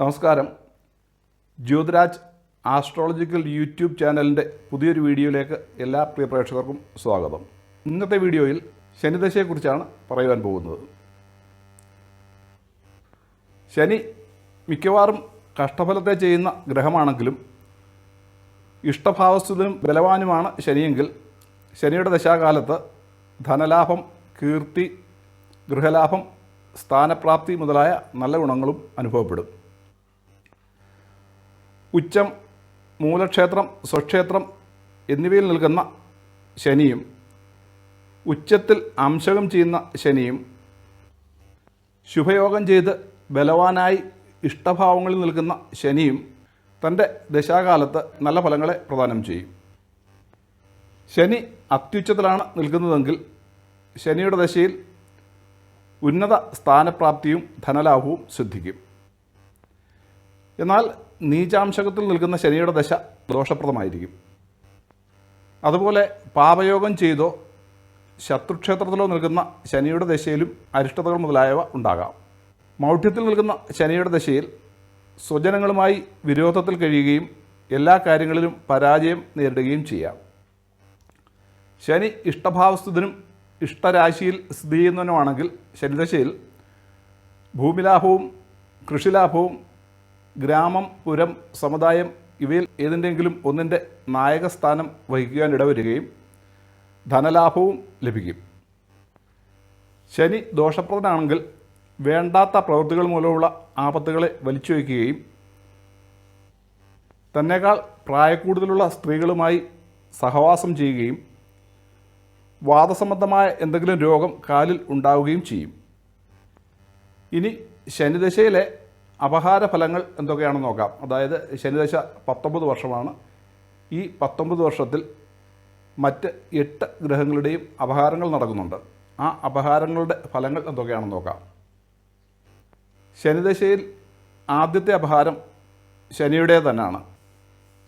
നമസ്കാരം. Jyothiraj astrological YouTube ചാനലിന്റെ പുതിയൊരു വീഡിയോയിലേക്ക് എല്ലാ പ്രിയ പ്രേക്ഷകർക്കും സ്വാഗതം. ഇന്നത്തെ വീഡിയോയിൽ ശനിദശയെക്കുറിച്ചാണ് പറയുവാൻ പോകുന്നത്. ശനി മിക്കവാറും കഷ്ടഫലത്തെ ചെയ്യുന്ന ഗ്രഹമാണെങ്കിലും ഇഷ്ടഭാവസ്ഥിതനും ബലവാനുമാണ് ശനിയെങ്കിൽ ശനിയുടെ ദശാകാലത്ത് ധനലാഭം കീർത്തി ഗൃഹലാഭം സ്ഥാനപ്രാപ്തി മുതലായ നല്ല ഗുണങ്ങളും അനുഭവപ്പെടും. ഉച്ചം മൂലക്ഷേത്രം സ്വക്ഷേത്രം എന്നിവയിൽ നിൽക്കുന്ന ശനിയും ഉച്ചത്തിൽ അംശകം ചെയ്യുന്ന ശനിയും ശുഭയോഗം ചെയ്ത് ബലവാനായി ഇഷ്ടഭാവങ്ങളിൽ നിൽക്കുന്ന ശനിയും തന്റെ ദശാകാലത്ത് നല്ല ഫലങ്ങളെ പ്രദാനം ചെയ്യും. ശനി അത്യുച്ചത്തിലാണ് നിൽക്കുന്നതെങ്കിൽ ശനിയുടെ ദശയിൽ ഉന്നത സ്ഥാനപ്രാപ്തിയും ധനലാഭവും സിദ്ധിക്കും. എന്നാൽ നീചാംശകത്തിൽ നിൽക്കുന്ന ശനിയുടെ ദശ ദോഷപ്രദമായിരിക്കും. അതുപോലെ പാപയോഗം ചെയ്തോ ശത്രുക്ഷേത്രത്തിലോ നിൽക്കുന്ന ശനിയുടെ ദശയിലും അരിഷ്ടതകൾ മുതലായവ ഉണ്ടാകാം. മൗഢ്യത്തിൽ നിൽക്കുന്ന ശനിയുടെ ദശയിൽ സ്വജനങ്ങളുമായി വിരോധത്തിൽ കഴിയുകയും എല്ലാ കാര്യങ്ങളിലും പരാജയം നേരിടുകയും ചെയ്യാം. ശനി ഇഷ്ടഭാവസ്ഥിതനും ഇഷ്ടരാശിയിൽ സ്ഥിതി ചെയ്യുന്നവനുമാണെങ്കിൽ ശനിദശയിൽ ഭൂമിലാഭവും കൃഷിലാഭവും ഗ്രാമം പുരം സമുദായം ഇവയിൽ ഏതിന്റെങ്കിലും ഒന്നിന്റെ നായകസ്ഥാനം വഹിക്കുവാൻ ഇടവരികയും ധനലാഭവും ലഭിക്കും. ശനി ദോഷപ്രദനാണെങ്കിൽ വേണ്ടാത്ത പ്രവൃത്തികൾ മൂലമുള്ള ആപത്തുകളെ വലിച്ചു വയ്ക്കുകയും തന്നെക്കാൾ പ്രായക്കൂടുതലുള്ള സ്ത്രീകളുമായി സഹവാസം ചെയ്യുകയും വാദസംബന്ധമായ എന്തെങ്കിലും രോഗം കാലിൽ ഉണ്ടാവുകയും ചെയ്യും. ഇനി ശനിദശയിലെ അപഹാര ഫലങ്ങൾ എന്തൊക്കെയാണെന്ന് നോക്കാം. അതായത് ശനിദശ പത്തൊമ്പത് വർഷമാണ്. ഈ പത്തൊമ്പത് വർഷത്തിൽ മറ്റ് എട്ട് ഗ്രഹങ്ങളുടെയും അപഹാരങ്ങൾ നടക്കുന്നുണ്ട്. ആ അപഹാരങ്ങളുടെ ഫലങ്ങൾ എന്തൊക്കെയാണെന്ന് നോക്കാം. ശനിദശയിൽ ആദ്യത്തെ അപഹാരം ശനിയുടെ തന്നെയാണ്.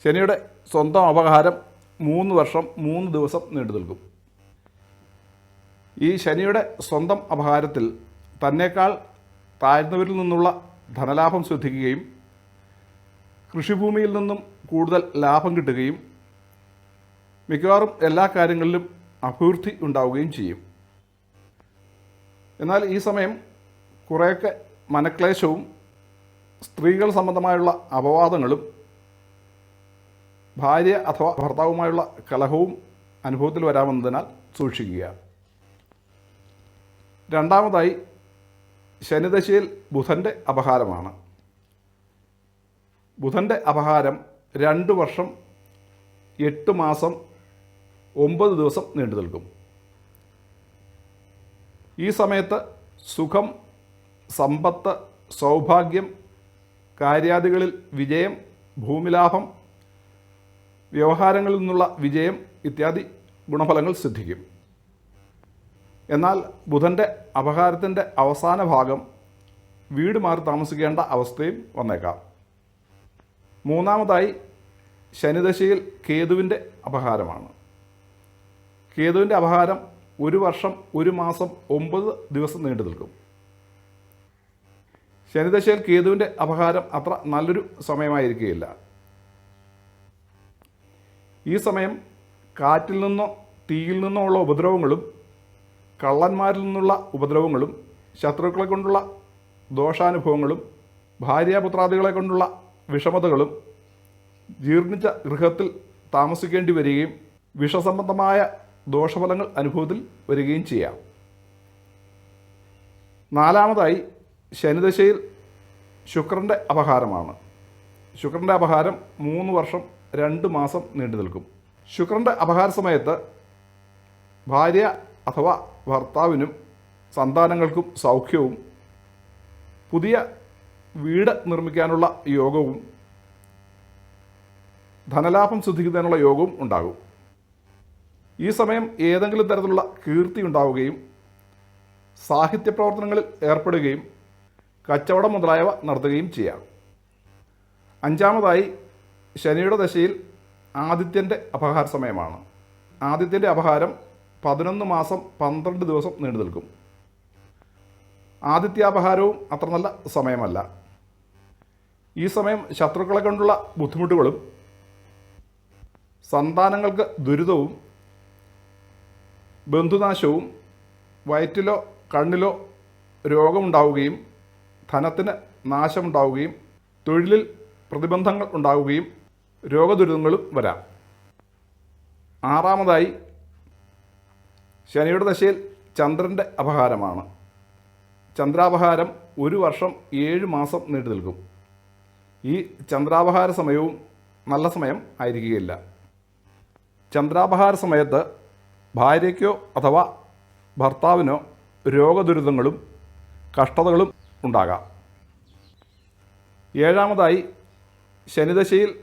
ശനിയുടെ സ്വന്തം അപഹാരം മൂന്ന് വർഷം മൂന്ന് ദിവസം നീണ്ടു നിൽക്കും. ഈ ശനിയുടെ സ്വന്തം അപഹാരത്തിൽ തന്നേക്കാൾ താഴ്ന്നവരിൽ നിന്നുള്ള ധനലാഭം ശ്രദ്ധിക്കുകയും കൃഷിഭൂമിയിൽ നിന്നും കൂടുതൽ ലാഭം കിട്ടുകയും മിക്കവാറും എല്ലാ കാര്യങ്ങളിലും അഭിവൃദ്ധി ഉണ്ടാവുകയും ചെയ്യും. എന്നാൽ ഈ സമയം കുറേയൊക്കെ മനക്ലേശവും സ്ത്രീകൾ സംബന്ധമായുള്ള അപവാദങ്ങളും ഭാര്യ അഥവാ ഭർത്താവുമായുള്ള കലഹവും അനുഭവത്തിൽ വരാമെന്നതിനാൽ സൂക്ഷിക്കുക. രണ്ടാമതായി ശനിദശയിൽ ബുധന്റെ അപഹാരമാണ്. ബുധന്റെ അപഹാരം രണ്ട് വർഷം എട്ട് മാസം ഒമ്പത് ദിവസം നീണ്ടു നിൽക്കും. ഈ സമയത്ത് സുഖം സമ്പത്ത് സൗഭാഗ്യം കാര്യാദികളിൽ വിജയം ഭൂമിലാഭം വ്യവഹാരങ്ങളിൽ നിന്നുള്ള വിജയം ഇത്യാദി ഗുണഫലങ്ങൾ സിദ്ധിക്കും. എന്നാൽ ബുധന്റെ അപഹാരത്തിന്റെ അവസാന ഭാഗം വീട് മാറി താമസിക്കേണ്ട അവസ്ഥയും വന്നേക്കാം. മൂന്നാമതായി ശനിദശയിൽ കേതുവിന്റെ അപഹാരമാണ്. കേതുവിന്റെ അപഹാരം ഒരു വർഷം ഒരു മാസം ഒമ്പത് ദിവസം നീണ്ടു നിൽക്കും. ശനിദശയിൽ കേതുവിന്റെ അപഹാരം അത്ര നല്ലൊരു സമയമായിരിക്കുകയില്ല ഈ സമയം കാറ്റിൽ നിന്നോ തീയിൽ നിന്നോ ഉള്ള ഉപദ്രവങ്ങളും കള്ളന്മാരിൽ നിന്നുള്ള ഉപദ്രവങ്ങളും ശത്രുക്കളെ കൊണ്ടുള്ള ദോഷാനുഭവങ്ങളും ഭാര്യാപുത്രാദികളെ കൊണ്ടുള്ള വിഷമതകളും ജീർണിച്ച ഗൃഹത്തിൽ താമസിക്കേണ്ടി വരികയും വിഷസംബന്ധമായ ദോഷഫലങ്ങൾ അനുഭവത്തിൽ വരികയും ചെയ്യാം. നാലാമതായി ശനിദശയിൽ ശുക്രന്റെ അപഹാരമാണ്. ശുക്രന്റെ അപഹാരം മൂന്ന് വർഷം രണ്ട് മാസം നീണ്ടു നിൽക്കും. ശുക്രന്റെ അപഹാര സമയത്ത് ഭാര്യ അഥവാ ഭർത്താവിനും സന്താനങ്ങൾക്കും സൗഖ്യവും പുതിയ വീട് നിർമ്മിക്കാനുള്ള യോഗവും ധനലാഭം സിദ്ധിക്കുന്നതിനുള്ള യോഗവും ഉണ്ടാകും. ഈ സമയം ഏതെങ്കിലും തരത്തിലുള്ള കീർത്തി ഉണ്ടാവുകയും സാഹിത്യ പ്രവർത്തനങ്ങളിൽ ഏർപ്പെടുകയും കച്ചവടം മുതലായവ നടത്തുകയും ചെയ്യാം. അഞ്ചാമതായി ശനിയുടെ ദശയിൽ ആദിത്യന്റെ അപഹാര സമയമാണ് ആദിത്യന്റെ അപഹാരം പതിനൊന്ന് മാസം പന്ത്രണ്ട് ദിവസം നീണ്ടു നിൽക്കും. ആദിത്യാപഹാരവും അത്ര നല്ല സമയമല്ല. ഈ സമയം ശത്രുക്കളെ കൊണ്ടുള്ള ബുദ്ധിമുട്ടുകളും സന്താനങ്ങൾക്ക് ദുരിതവും ബന്ധുനാശവും വയറ്റിലോ കണ്ണിലോ രോഗമുണ്ടാവുകയും ധനത്തിന് നാശമുണ്ടാവുകയും തൊഴിലിൽ പ്രതിബന്ധങ്ങൾ ഉണ്ടാവുകയും രോഗദുരിതങ്ങളും വരാം. ആറാമതായി ശനിയുടെ ദശയിൽ ചന്ദ്രന്റെ അപഹാരമാണ്. ചന്ദ്രാപഹാരം ഒരു വർഷം ഏഴ് മാസം നീണ്ടു നിൽക്കും. ഈ ചന്ദ്രാപഹാര സമയവും നല്ല സമയം ആയിരിക്കുകയില്ല. ചന്ദ്രാപഹാര സമയത്ത് ഭാര്യയ്ക്കോ അഥവാ ഭർത്താവിനോ രോഗദുരിതങ്ങളും കഷ്ടതകളും ഉണ്ടാകാം. ഏഴാമതായി ശനിദശയിൽ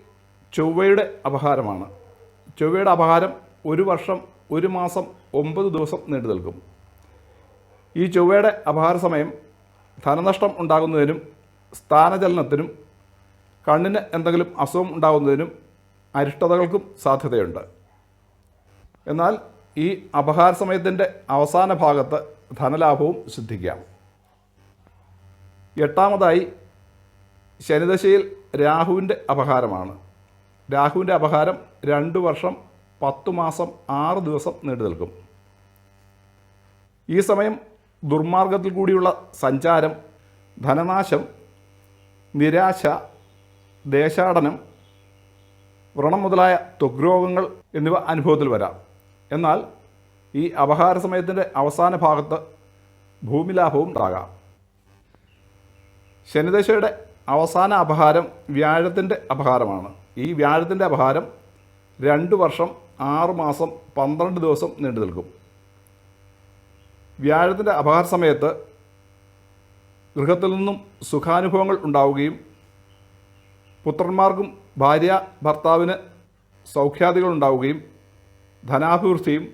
ചൊവ്വയുടെ അപഹാരമാണ്. ചൊവ്വയുടെ അപഹാരം ഒരു വർഷം ഒരു മാസം ഒമ്പത് ദിവസം നീണ്ടു നിൽക്കും. ഈ ചൊവ്വയുടെ അപഹാര സമയം ധനനഷ്ടം ഉണ്ടാകുന്നതിനും സ്ഥാനചലനത്തിനും കണ്ണിന് എന്തെങ്കിലും അസുഖം ഉണ്ടാകുന്നതിനും അരിഷ്ടതകൾക്കും സാധ്യതയുണ്ട്. എന്നാൽ ഈ അപഹാര സമയത്തിന്റെ അവസാന ഭാഗത്ത് ധനലാഭവും സിദ്ധിക്കാം. എട്ടാമതായി ശനിദശയിൽ രാഹുവിന്റെ അപഹാരമാണ്. രാഹുവിന്റെ അപഹാരം രണ്ട് വർഷം പത്ത് മാസം ആറ് ദിവസം നീണ്ടു നിൽക്കും. ഈ സമയം ദുർമാർഗത്തിൽ കൂടിയുള്ള സഞ്ചാരം ധനനാശം നിരാശ ദേശാടനം വ്രണം മുതലായ ത്വഗ്രോഗങ്ങൾ എന്നിവ അനുഭവത്തിൽ വരാം. എന്നാൽ ഈ അപഹാര സമയത്തിന്റെ അവസാന ഭാഗത്ത് ഭൂമിലാഭവും ഉണ്ടാകാം. ശനിദശയുടെ അവസാന അപഹാരം വ്യാഴത്തിന്റെ അപഹാരമാണ്. ഈ വ്യാഴത്തിന്റെ അപഹാരം രണ്ട് വർഷം ആറ് മാസം പന്ത്രണ്ട് ദിവസം നീണ്ടു നിൽക്കും. വ്യാഴത്തിന്റെ അപഹാര സമയത്ത് ഗൃഹത്തിൽ നിന്നും സുഖാനുഭവങ്ങൾ ഉണ്ടാവുകയും പുത്രന്മാർക്കും ഭാര്യ ഭർത്താവിന് സൗഖ്യാദികൾ ഉണ്ടാവുകയും ധനാഭിവൃദ്ധിയും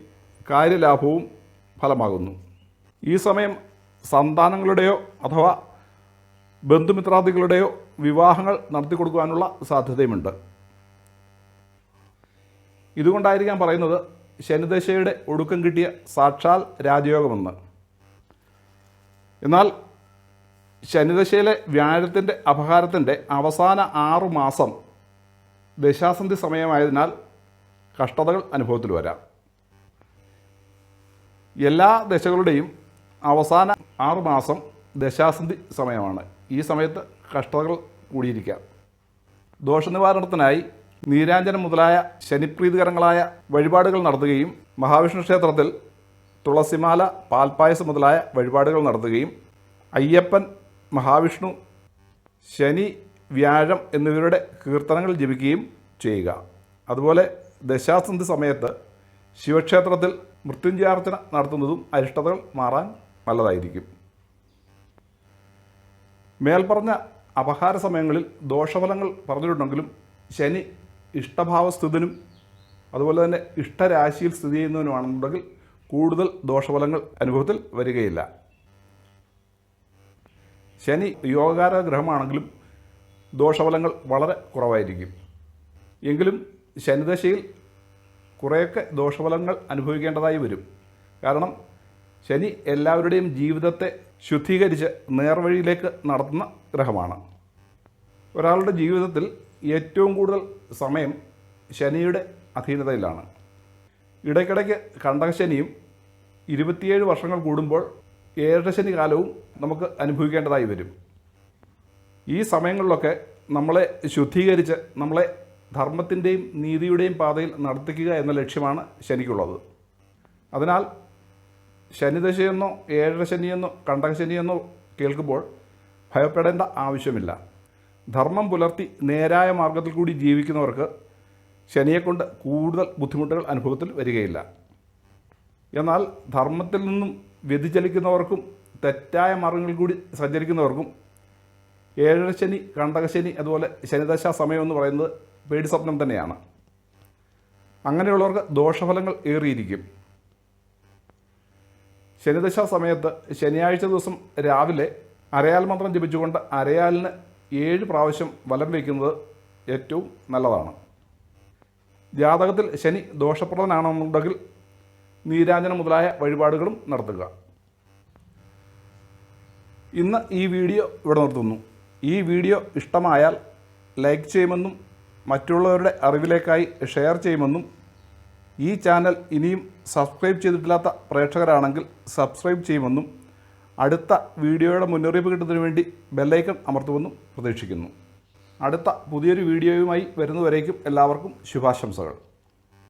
കാര്യലാഭവും ഫലമാകുന്നു. ഈ സമയം സന്താനങ്ങളുടെയോ അഥവാ ബന്ധുമിത്രാദികളുടെയോ വിവാഹങ്ങൾ നടത്തി കൊടുക്കുവാനുള്ള സാധ്യതയുമുണ്ട്. ഇതുകൊണ്ടായിരിക്കാം പറയുന്നത് ശനിദശയുടെ ഒടുക്കം കിട്ടിയ സാക്ഷാൽ രാജയോഗമെന്ന്. എന്നാൽ ശനിദശയിലെ വ്യാഴത്തിന്റെ അപഹാരത്തിന്റെ അവസാന ആറു മാസം ദശാസന്ധി സമയമായതിനാൽ കഷ്ടതകൾ അനുഭവത്തിൽ വരാം. എല്ലാ ദശകളുടെയും അവസാന ആറു മാസം ദശാസന്ധി സമയമാണ്. ഈ സമയത്ത് കഷ്ടതകൾ കൂടിയിരിക്കാം. ദോഷനിവാരണത്തിനായി നീരാഞ്ജനം മുതലായ ശനിപ്രീതികരങ്ങളായ വഴിപാടുകൾ നടത്തുകയും മഹാവിഷ്ണു ക്ഷേത്രത്തിൽ തുളസിമാല പാൽപ്പായസം മുതലായ വഴിപാടുകൾ നടത്തുകയും അയ്യപ്പൻ മഹാവിഷ്ണു ശനി വ്യാഴം എന്നിവരുടെ കീർത്തനങ്ങൾ ജപിക്കുകയും ചെയ്യുക. അതുപോലെ ദശാസന്ധി സമയത്ത് ശിവക്ഷേത്രത്തിൽ മൃത്യുഞ്ജയാർച്ചന നടത്തുന്നതും അരിഷ്ടതകൾ മാറാൻ നല്ലതായിരിക്കും. മേൽപ്പറഞ്ഞ അപഹാര സമയങ്ങളിൽ ദോഷഫലങ്ങൾ പറഞ്ഞിട്ടുണ്ടെങ്കിലും ശനി ഇഷ്ടഭാവസ്ഥിതനും അതുപോലെ തന്നെ ഇഷ്ടരാശിയിൽ സ്ഥിതി ചെയ്യുന്നവനുമാണെന്നുണ്ടെങ്കിൽ കൂടുതൽ ദോഷഫലങ്ങൾ അനുഭവത്തിൽ വരികയില്ല. ശനി യോഗകാര ഗ്രഹമാണെങ്കിലും ദോഷഫലങ്ങൾ വളരെ കുറവായിരിക്കും. എങ്കിലും ശനിദശയിൽ കുറേയൊക്കെ ദോഷഫലങ്ങൾ അനുഭവിക്കേണ്ടതായി വരും. കാരണം ശനി എല്ലാവരുടെയും ജീവിതത്തെ ശുദ്ധീകരിച്ച് നേർവഴിയിലേക്ക് നടത്തുന്ന ഗ്രഹമാണ്. ഒരാളുടെ ജീവിതത്തിൽ ഏറ്റവും കൂടുതൽ സമയം ശനിയുടെ അധീനതയിലാണ്. ഇടയ്ക്കിടയ്ക്ക് കണ്ടകശനിയും ഇരുപത്തിയേഴ് വർഷങ്ങൾ കൂടുമ്പോൾ ഏഴരശനി കാലവും നമുക്ക് അനുഭവിക്കേണ്ടതായി വരും. ഈ സമയങ്ങളിലൊക്കെ നമ്മളെ ശുദ്ധീകരിച്ച് നമ്മളെ ധർമ്മത്തിന്റെയും നീതിയുടെയും പാതയിൽ നടത്തിക്കുക എന്ന ലക്ഷ്യമാണ് ശനിക്കുള്ളത്. അതിനാൽ ശനിദശയെന്നോ ഏഴര ശനിയെന്നോ കണ്ടകശനിയെന്നോ കേൾക്കുമ്പോൾ ഭയപ്പെടേണ്ട ആവശ്യമില്ല. ധർമ്മം പുലർത്തി നേരായ മാർഗത്തിൽ കൂടി ജീവിക്കുന്നവർക്ക് ശനിയെക്കൊണ്ട് കൂടുതൽ ബുദ്ധിമുട്ടുകൾ അനുഭവത്തിൽ വരികയില്ല. എന്നാൽ ധർമ്മത്തിൽ നിന്നും വ്യതിചലിക്കുന്നവർക്കും തെറ്റായ മാർഗങ്ങളിൽ കൂടി സഞ്ചരിക്കുന്നവർക്കും ഏഴര ശനി കണ്ടകശനി അതുപോലെ ശനിദശ സമയം എന്ന് പറയുന്നത് പേടി സ്വപ്നം തന്നെയാണ്. അങ്ങനെയുള്ളവർക്ക് ദോഷഫലങ്ങൾ ഏറിയിരിക്കും. ശനിദശ സമയത്ത് ശനിയാഴ്ച ദിവസം രാവിലെ അരയാൽ മന്ത്രം ജപിച്ചുകൊണ്ട് അരയാലിന് ഏഴ് പ്രാവശ്യം വലം വയ്ക്കുന്നത് ഏറ്റവും നല്ലതാണ്. ജാതകത്തിൽ ശനി ദോഷപ്രദനാണെന്നുണ്ടെങ്കിൽ നീരാഞ്ജനം മുതലായ വഴിപാടുകളും നടത്തുക. ഇന്ന് ഈ വീഡിയോ ഇവിടെ നിർത്തുന്നു. ഈ വീഡിയോ ഇഷ്ടമായാൽ ലൈക്ക് ചെയ്യുമെന്നും മറ്റുള്ളവരുടെ അറിവിലേക്കായി ഷെയർ ചെയ്യുമെന്നും ഈ ചാനൽ ഇനിയും സബ്സ്ക്രൈബ് ചെയ്തിട്ടില്ലാത്ത പ്രേക്ഷകരാണെങ്കിൽ സബ്സ്ക്രൈബ് ചെയ്യുമെന്നും അടുത്ത വീഡിയോയുടെ മുന്നറിയിപ്പ് കിട്ടുന്നതിന് വേണ്ടി ബെല്ലൈക്കൺ അമർത്തുമെന്നും പ്രതീക്ഷിക്കുന്നു. അടുത്ത പുതിയൊരു വീഡിയോയുമായി വരുന്നവരേക്കും എല്ലാവർക്കും ശുഭാശംസകൾ.